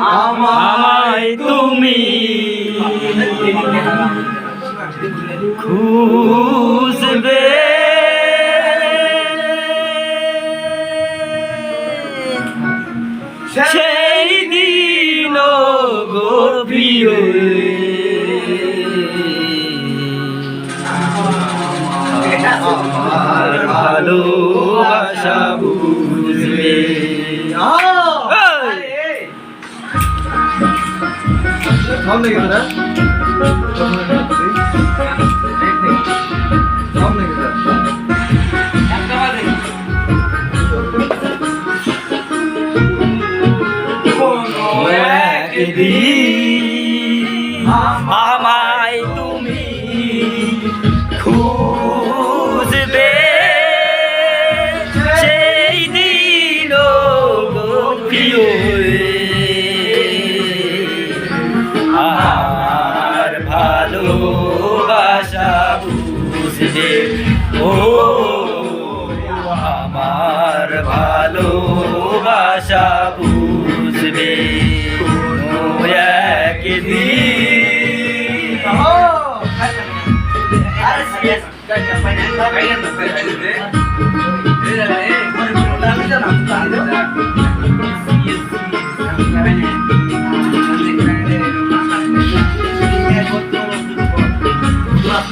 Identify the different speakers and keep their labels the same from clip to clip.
Speaker 1: আমায় তুমি খুঁজবে। সেই দিন গো প্রিয়। আমার ভালোবাসা।
Speaker 2: সামনে
Speaker 1: আর ভালোবাসা বুঝবে ও আমার ভালোবাসা বুঝবে ও একদিন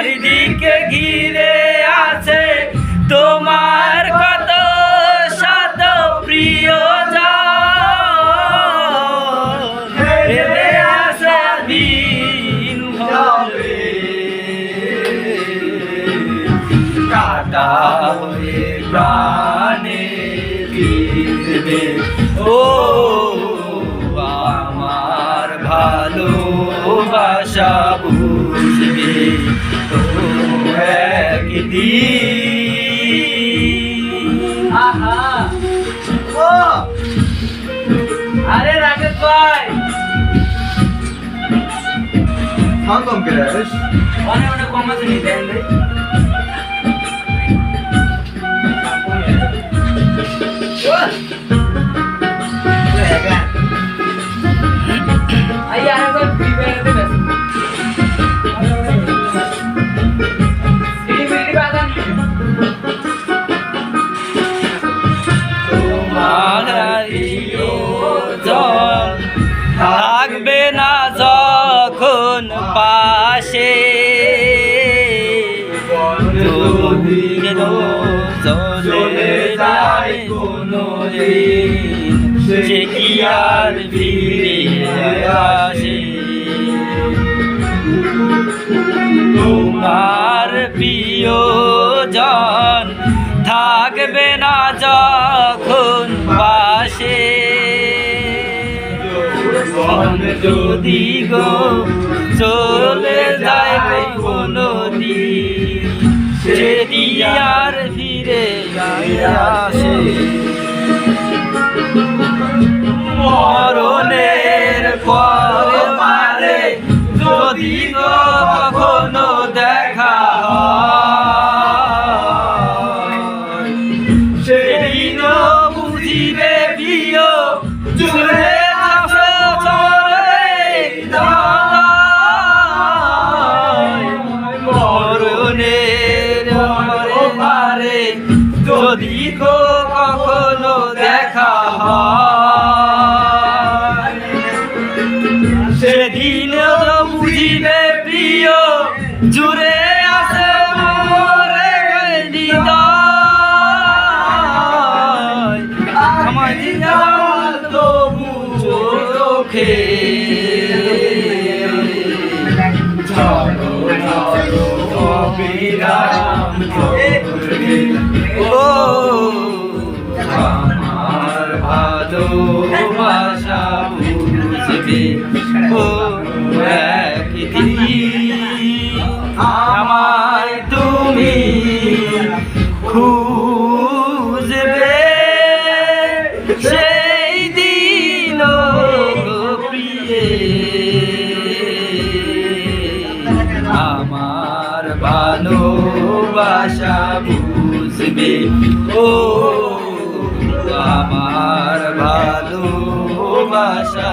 Speaker 1: চারিদিকে ঘিরে আছে তোমার কত শত হবে কাটা হয়ে প্রাণে ও
Speaker 2: Kan kom gelmiş.
Speaker 3: Ona ona komaz dendi. What? দিন
Speaker 1: সে কি আর ফিরে আসে তোমার প্রিয়জন থাকবে না যখন পাশে। যদি গো চলে যায় কোনো দিন, সেটি আর ফিরে আসে। দেখা সেদিন বুঝিবে প্রিয় জুড়ে আসে মোরে আমার তবু চোখে। ঝড় বুঝবে ও আমায় তুমি খুঁজবে। সেই দিন আমার ভালোবাসা বুঝবে। ও আমার ভালোবাসা